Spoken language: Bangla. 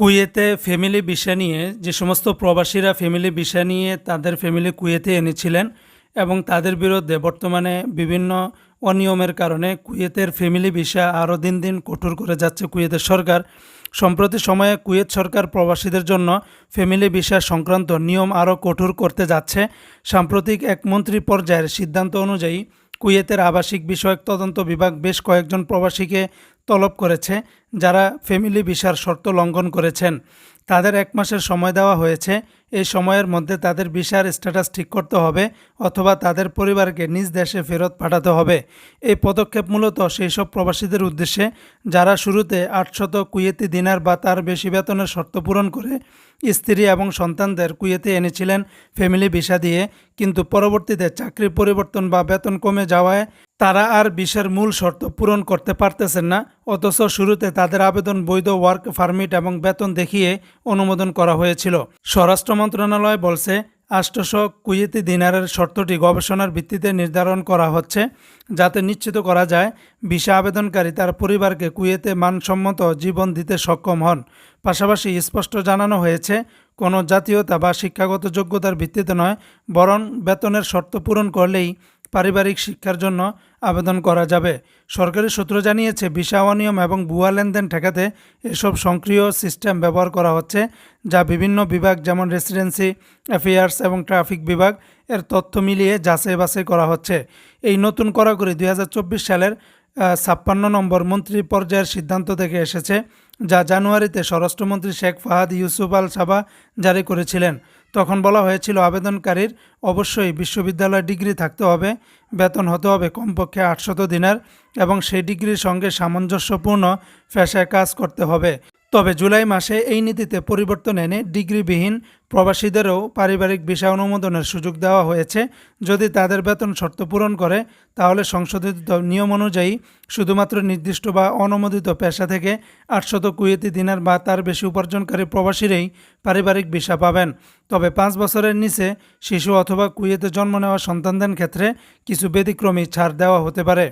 কুয়েতে ফ্যামিলি ভিসা নিয়ে, যে সমস্ত প্রবাসীরা ফ্যামিলি ভিসা নিয়ে তাদের ফ্যামিলি কুয়েতে এনেছিলেন এবং তাদের বিরুদ্ধে বর্তমানে বিভিন্ন অনিয়মের কারণে কুয়েতের ফ্যামিলি ভিসা আরও দিন দিন কঠোর করে যাচ্ছে কুয়েতের সরকার। সম্প্রতি সময়ে কুয়েত সরকার প্রবাসীদের জন্য ফ্যামিলি ভিসা সংক্রান্ত নিয়ম আরও কঠোর করতে যাচ্ছে। সাম্প্রতিক এক মন্ত্রী পর্যায়ের সিদ্ধান্ত অনুযায়ী কুয়েতের আবাসিক বিষয়ক তদন্ত বিভাগ বেশ কয়েকজন প্রবাসীকে তলব করেছে, যারা ফ্যামিলি ভিসার শর্ত লঙ্ঘন করেছেন। তাদের এক মাসের সময় দেওয়া হয়েছে। এই সময়ের মধ্যে তাদের ভিসার স্ট্যাটাস ঠিক করতে হবে অথবা তাদের পরিবারকে নিজ দেশে ফেরত পাঠাতে হবে। এই পদক্ষেপ মূলত সেই সব প্রবাসীদের উদ্দেশ্যে, যারা শুরুতে আটশত কুয়েতি দিনার বা তার বেশি বেতনের শর্ত পূরণ করে স্ত্রী এবং সন্তানদের কুয়েতে এনেছিলেন ফ্যামিলি ভিসা দিয়ে, কিন্তু পরবর্তীতে চাকরি পরিবর্তন বা বেতন কমে যাওয়ায় তারা আর ভিসার মূল শর্ত পূরণ করতে পারতেছেন না, অথচ শুরুতে তাদের আবেদন বৈধ ওয়ার্ক পারমিট এবং বেতন দেখিয়ে অনুমোদন করা হয়েছিল। স্বরাষ্ট্র মন্ত্রণালয় বলছে, আষ্টশো কুয়েতি দিনারের শর্তটি গবেষণার ভিত্তিতে নির্ধারণ করা হচ্ছে, যাতে নিশ্চিত করা যায় ভিসা আবেদনকারী তার পরিবারকে কুয়েতে মানসম্মত জীবন দিতে সক্ষম হন। পাশাপাশি স্পষ্ট জানানো হয়েছে, কোনো জাতীয়তা বা শিক্ষাগত যোগ্যতার ভিত্তিতে নয়, বরং বেতনের শর্ত পূরণ করলেই পারিবারিক শিক্ষার জন্য আবেদন করা যাবে। সরকারি সূত্র জানিয়েছে, ভিসা অনিয়ম এবং ভুয়া লেনদেন ঠেকাতে এসব সক্রিয় সিস্টেম ব্যবহার করা হচ্ছে, যা বিভিন্ন বিভাগ যেমন রেসিডেন্সি অ্যাফেয়ার্স এবং ট্রাফিক বিভাগ এর তথ্য মিলিয়ে যাচাই বাছাই করা হচ্ছে। এই নতুন কড়াকড়ি দুই সালের ছাপ্পান্ন নম্বর মন্ত্রী পর্যায়ের সিদ্ধান্ত থেকে এসেছে, যা জানুয়ারিতে স্বরাষ্ট্রমন্ত্রী শেখ ফাহাদ ইউসুফ আল সাবা জারি করেছিলেন। তখন বলা হয়েছিল আবেদনকারীর অবশ্যই বিশ্ববিদ্যালয় ডিগ্রি থাকতে হবে, বেতন হতে হবে কমপক্ষে আটশত দিনের এবং সেই ডিগ্রির সঙ্গে সামঞ্জস্যপূর্ণ পেশায় কাজ করতে হবে। তবে জুলাই মাসে এই নীতিতে পরিবর্তন এনে ডিগ্রিবিহীন প্রবাসীদেরও পারিবারিক ভিসা অনুমোদনের সুযোগ দেওয়া হয়েছে। যদি তাদের বেতন শর্ত পূরণ করে, তাহলে সংশোধিত নিয়ম অনুযায়ী শুধুমাত্র নির্দিষ্ট বা অনুমোদিত পেশা থেকে আটশত কুয়েতি দিনার বা তার বেশি উপার্জনকারী প্রবাসীরাই পারিবারিক ভিসা পাবেন। তবে পাঁচ বছরের নিচে শিশু অথবা কুয়েতে জন্ম নেওয়া সন্তানদের ক্ষেত্রে কিছু ব্যতিক্রমী ছাড় দেওয়া হতে পারে।